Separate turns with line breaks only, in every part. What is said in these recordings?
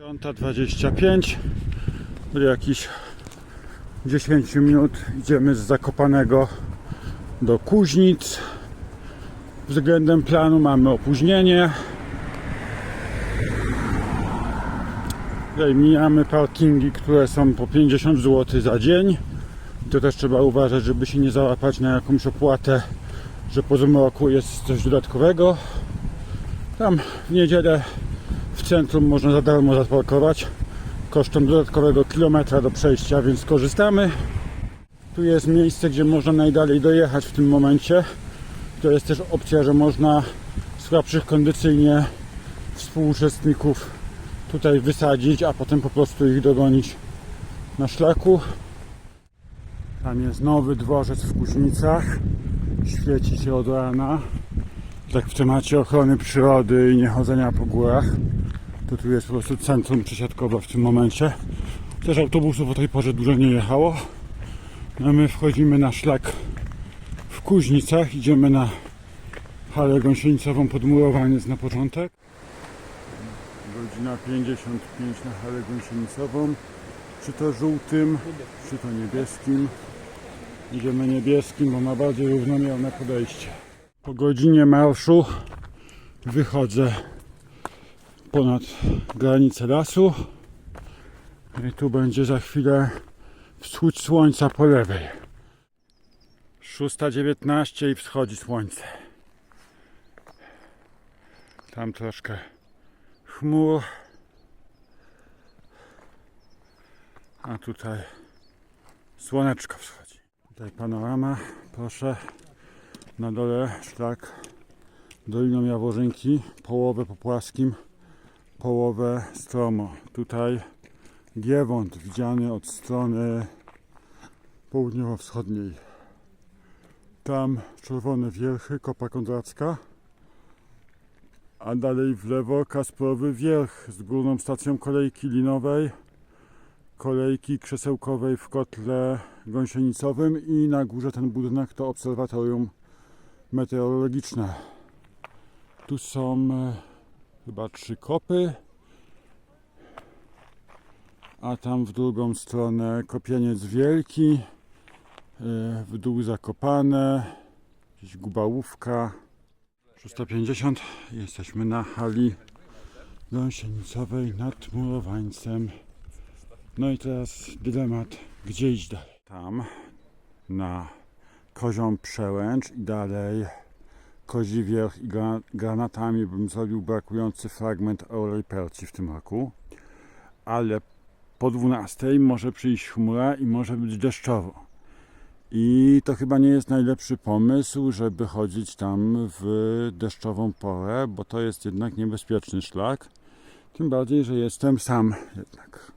5.25 Byli jakieś 10 minut idziemy z Zakopanego do Kuźnic. Względem planu mamy opóźnienie. Tutaj mijamy parkingi, które są po 50 zł za dzień. To też trzeba uważać, żeby się nie załapać na jakąś opłatę że po zmroku jest coś dodatkowego. Tam w niedzielę w centrum można za darmo zaparkować kosztem dodatkowego kilometra do przejścia, więc korzystamy. Tu jest miejsce, gdzie można najdalej dojechać w tym momencie. To jest też opcja, że można słabszych kondycyjnie współuczestników tutaj wysadzić, a potem po prostu ich dogonić na szlaku. Tam jest nowy dworzec w Kuźnicach. Świeci się od rana. Tak w temacie ochrony przyrody i niechodzenia po górach. To tu jest po prostu centrum przesiadkowe w tym momencie. Też autobusów o tej porze dużo nie jechało. No my wchodzimy na szlak w Kuźnicach. Idziemy na halę gąsienicową podmurowanie na początek. Godzina 55 na halę gąsienicową. Czy to żółtym, czy to niebieskim. Idziemy niebieskim, bo ma bardziej równomierne podejście. Po godzinie marszu wychodzę ponad granicę lasu. I tu będzie za chwilę wschód słońca po lewej. 6.19 i wschodzi słońce. Tam troszkę chmur. A tutaj słoneczko wschodzi. Tutaj panorama proszę. Na dole szlak Doliną Jaworzynki połowę po płaskim połowę stromo. Tutaj Giewont widziany od strony południowo-wschodniej. Tam Czerwone Wierchy, Kopa Kondracka, a dalej w lewo Kasprowy Wierch z górną stacją kolejki linowej, kolejki krzesełkowej w kotle gąsienicowym i na górze ten budynek to obserwatorium meteorologiczne. Tu są e, chyba trzy kopy, a tam w drugą stronę kopieniec wielki, e, w dół zakopane, gdzieś gubałówka. 650 jesteśmy na hali gąsienicowej nad murowańcem. No i teraz dylemat, gdzie iść dalej. Tam na kozią przełęcz i dalej kozi wierch i gra- granatami bym zrobił brakujący fragment Orlej Perci w tym roku. Ale po 12 może przyjść chmura i może być deszczowo. I to chyba nie jest najlepszy pomysł, żeby chodzić tam w deszczową porę, bo to jest jednak niebezpieczny szlak. Tym bardziej, że jestem sam jednak.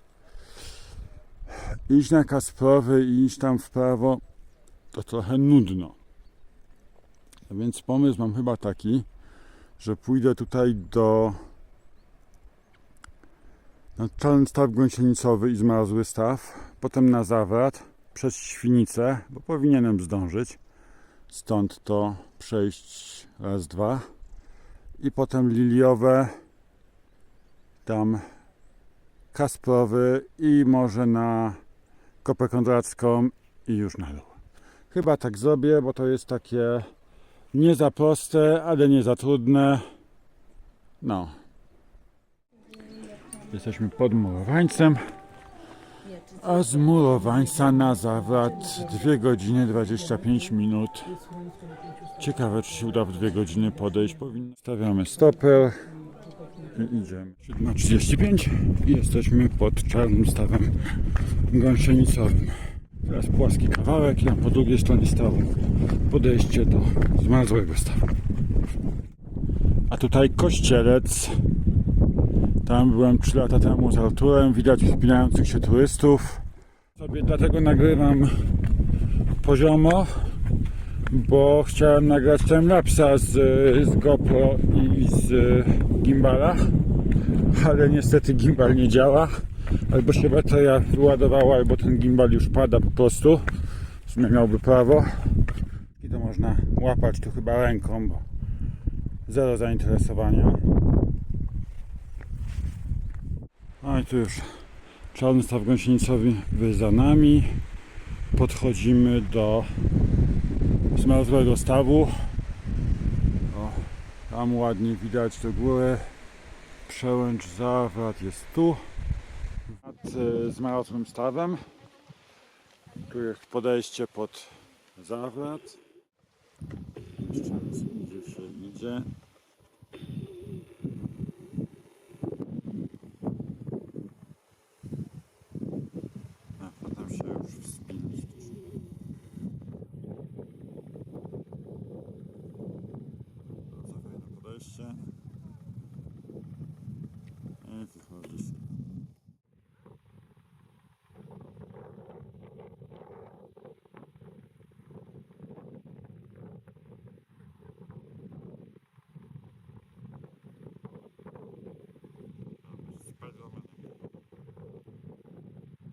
Iść na Kasprowy i iść tam w prawo to trochę nudno. Więc pomysł mam chyba taki, że pójdę tutaj do na czarny staw gąsienicowy i zmarzły staw, potem na zawrat przez Świnicę, bo powinienem zdążyć. Stąd to przejść raz, dwa i potem liliowe, tam Kasprowy i może na Kopę Kondracką i już na dół. Chyba tak zrobię, bo to jest takie nie za proste, ale nie za trudne. No. Jesteśmy pod murowańcem, a z murowańca na zawrat 2 godziny 25 minut. Ciekawe, czy się uda w 2 godziny podejść. Powinno. Stawiamy stoper i idziemy. 7.35 i jesteśmy pod czarnym stawem gąsienicowym. Teraz płaski kawałek tam po drugiej stronie stawu podejście do zmarzłego stawu. A tutaj kościelec. Tam byłem 3 lata temu z Arturem. Widać wspinających się turystów. Sobie dlatego nagrywam poziomo, bo chciałem nagrać timelapsa z, z GoPro i z gimbala, ale niestety gimbal nie działa. Albo się bateria wyładowała, albo ten gimbal już pada po prostu. W sumie miałby prawo. I to można łapać tu chyba ręką, bo zero zainteresowania. A i tu już czarny staw gąsienicowy za nami. Podchodzimy do zmarzłego stawu. O, tam ładnie widać do góry. Przełęcz zawrat jest tu. Nad e, zmarzłym stawem. Tu jest podejście pod zawrat. Jeszcze raz idzie się idzie. A potem się już wspinać. Bardzo fajne podejście. I wychodzi się. Spidermanem.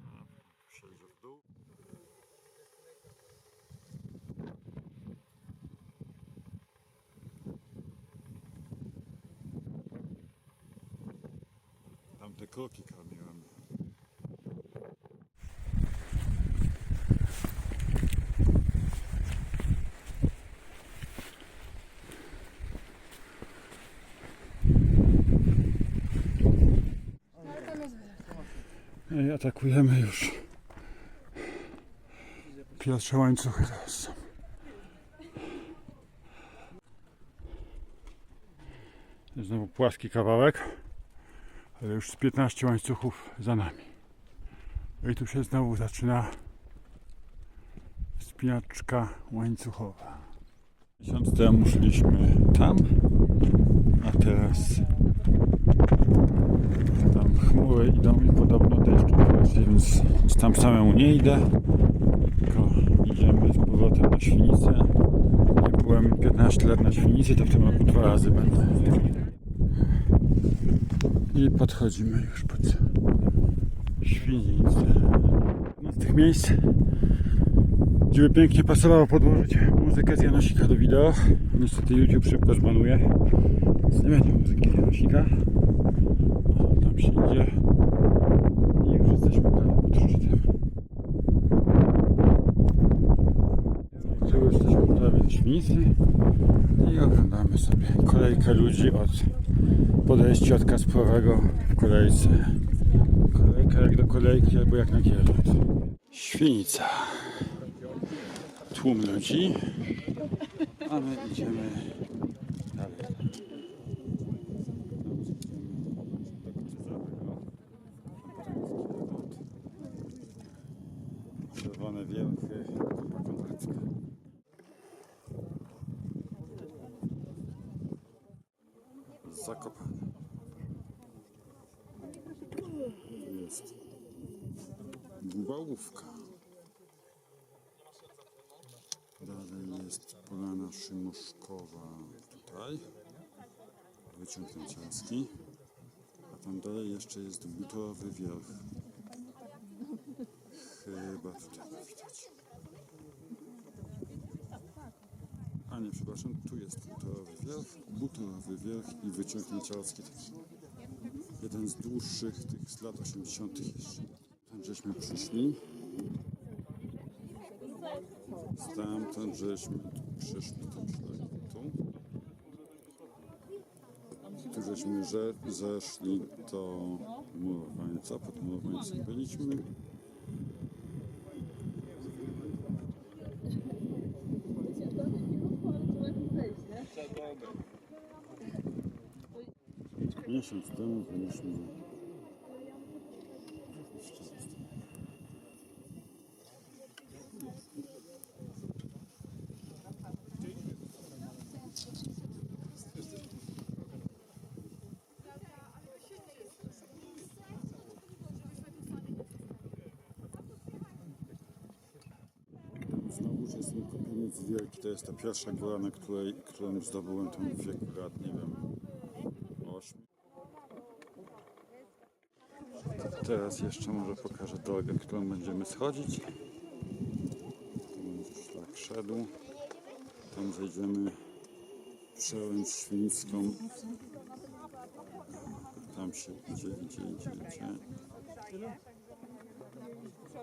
A, Przejdzie w dół. Tam te kroki karmiłem. I atakujemy już pierwsze łańcuchy teraz. Znowu płaski kawałek, ale już z 15 łańcuchów za nami. I tu się znowu zaczyna wspinaczka łańcuchowa. Miesiąc temu szliśmy tam, a teraz tam chmury idą i podobno deszcz chodzi, więc tam samemu nie idę, tylko idziemy z powrotem na Świnicę. Jak byłem 15 lat na Świnicy, to w tym roku dwa razy będę. I podchodzimy już pod Świnicę. No z tych miejsc, gdzie by pięknie pasowało podłożyć muzykę z Janosika do wideo. Niestety YouTube szybko zbanuje, więc nie będzie muzyki z Janosika. O, tam się idzie i już jesteśmy prawie pod szczytem. Tu jesteśmy prawie na Świnicy i oglądamy sobie kolejkę ludzi od podejścia od Kasprowego w kolejce. Kolejka jak do kolejki albo jak na kierowc. Świnica. Tłum ludzi, a my idziemy dalej. Czerwone wielkie, Zakopane. Jest Gubałówka. Dalej jest Polana Szymuszkowa tutaj. Wyciąg Naciarski. A tam dalej jeszcze jest Butorowy Wierch. Chyba tutaj widać. A nie, przepraszam, tu jest Butorowy Wierch, Butorowy Wierch i Wyciąg Naciarski też. Jeden z dłuższych tych z lat 80. jeszcze. Tam żeśmy przyszli. Stamtąd żeśmy przyszli tą szlagą. Tu żeśmy że, zeszli do murowańca, pod murowańcem byliśmy. Miesiąc temu byliśmy w Szczecinku. Znowu jest ten kopieniec wielki. To jest ta pierwsza góra, na której, którą zdobyłem tam w wieku lat, nie wiem, Teraz jeszcze może pokażę drogę, którą będziemy schodzić. Szlak szedł. Tam zejdziemy przełęcz świńską. tam się idzie, idzie, idzie, idzie.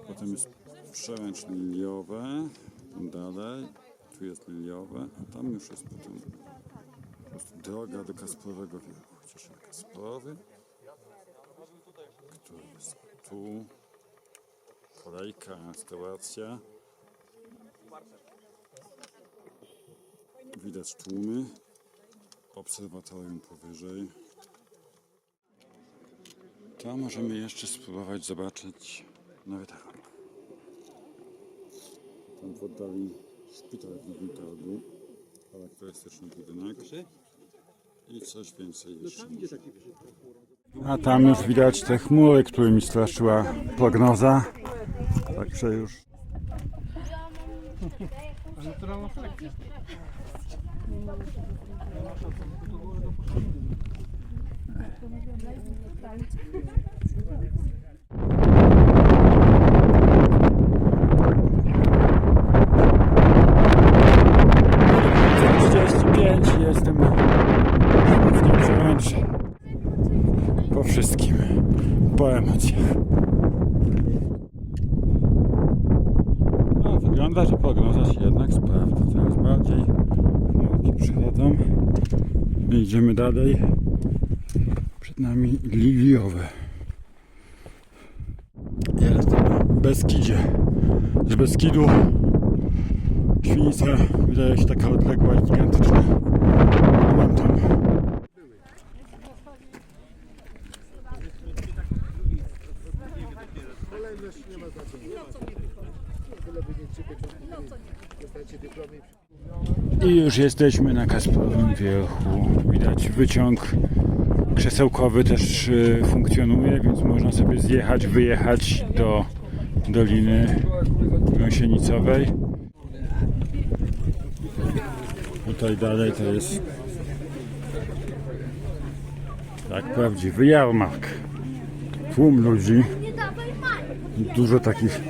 Potem jest przełęcz liliowe, dalej, tu jest liliowe, a tam już jest potem po prostu droga do Kasprowego Wierchu. Chociaż Kasprowy, tu, kolejka, restauracja. Widać tłumy, obserwatorium powyżej. To możemy jeszcze spróbować zobaczyć nowy targ. Tam w oddali szpital w Nowym Targu, charakterystyczny budynek i coś więcej jeszcze. A tam już widać te chmury, którymi straszyła prognoza. Także już jestem w przełęczy. Po wszystkim. Po emocjach. No, wygląda, że prognoza się jednak sprawdza. Coraz bardziej My idziemy dalej. Przed nami liliowe. Jestem w Beskidzie. Z Beskidu Świnica wydaje się taka odległa i gigantyczna. Byłem tam.
I
już jesteśmy na Kasprowym Wierchu. Widać wyciąg krzesełkowy też y, funkcjonuje, więc można sobie zjechać, wyjechać do Doliny Gąsienicowej. Tutaj dalej to jest tak prawdziwy jarmark. Tłum ludzi, dużo takich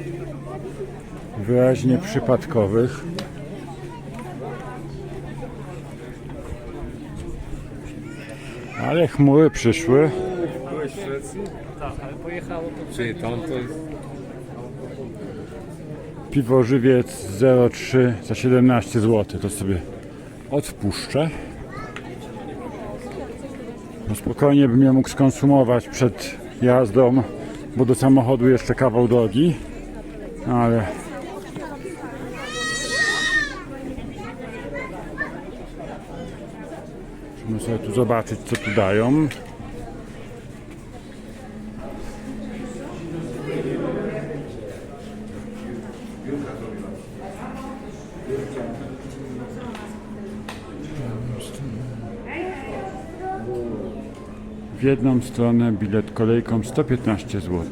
wyraźnie przypadkowych. Ale chmury przyszły.
Byłeś w Szwecji? Tak, ale pojechało to. Czyli tam to jest...
Piwo żywiec 03 za 17 zł. To sobie odpuszczę. No spokojnie bym je mógł skonsumować przed jazdą, bo do samochodu jeszcze kawał drogi. Ale Musimy sobie tu zobaczyć, co tu dają. W jedną stronę bilet kolejką 115 zł.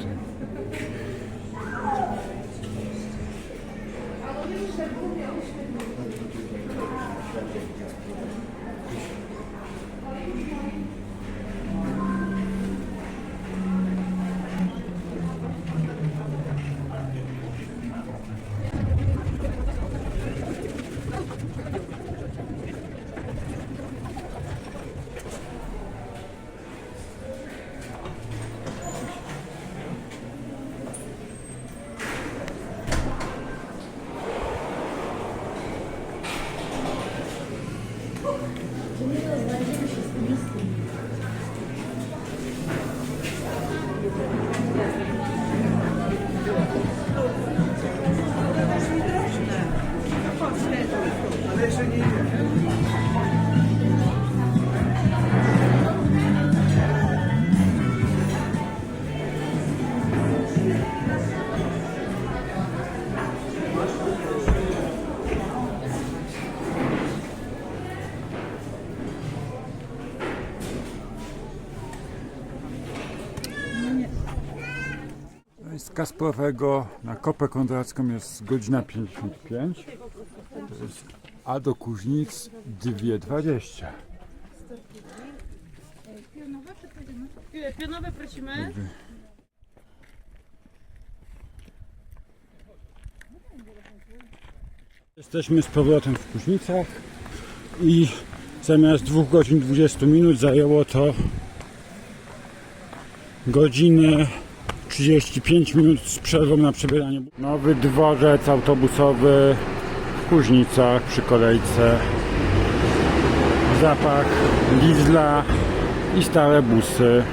Kasprowego na Kopę Kondracką jest godzina 55, to jest, a do Kuźnic 2.20.
Pionowe prosimy.
Jesteśmy z powrotem w Kuźnicach i zamiast 2 godzin 20 minut zajęło to godziny 35 minut z przerwą na przebieranie. Nowy dworzec autobusowy w Kuźnicach przy kolejce. Zapach diesla i stare busy.